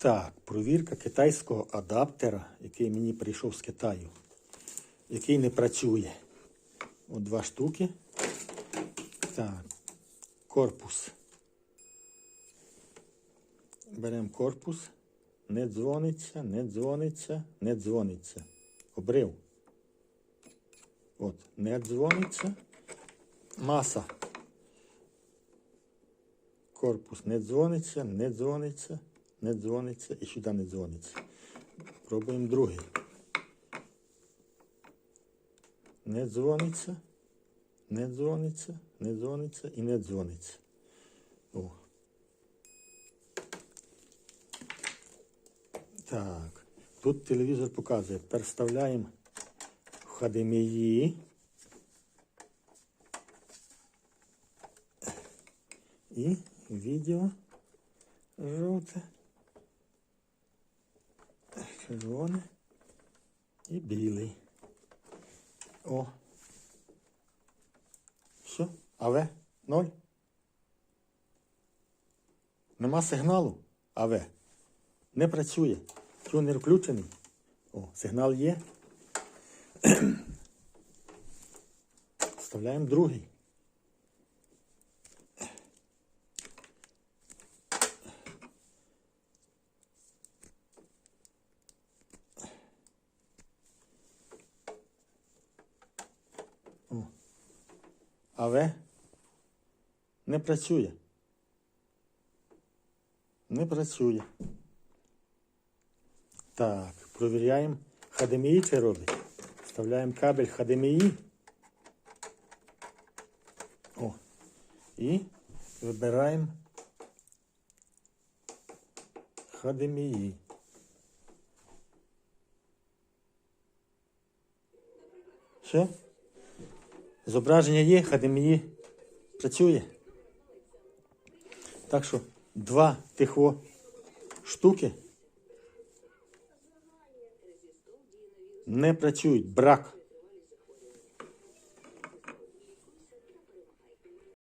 Так, провірка китайського адаптера, який мені прийшов з Китаю, який не працює. От два штуки. Так, корпус. Беремо корпус. Не дзвониться, не дзвониться, не дзвониться. Обрив. От, не дзвониться. Маса. Корпус не дзвониться, не дзвониться, не дзвониться і сюди не дзвониться. Пробуємо другий. Не дзвониться, не дзвониться, не дзвониться і не дзвониться. О. Так. Тут телевізор показує. Тепер вставляємо в HDMI. І відео жовте, червоне і білий. О. Все, АВ ноль. Нема сигналу АВ. Не працює. Тюнер включений. О, сигнал є. Вставляємо другий. АВ не працює. Не працює. Так, провіряємо. HDMI це робить. Вставляємо кабель HDMI. О. І вибираємо HDMI. Все? Зображення є, HDMI працює. Так що два тихо штуки не працюють. Брак.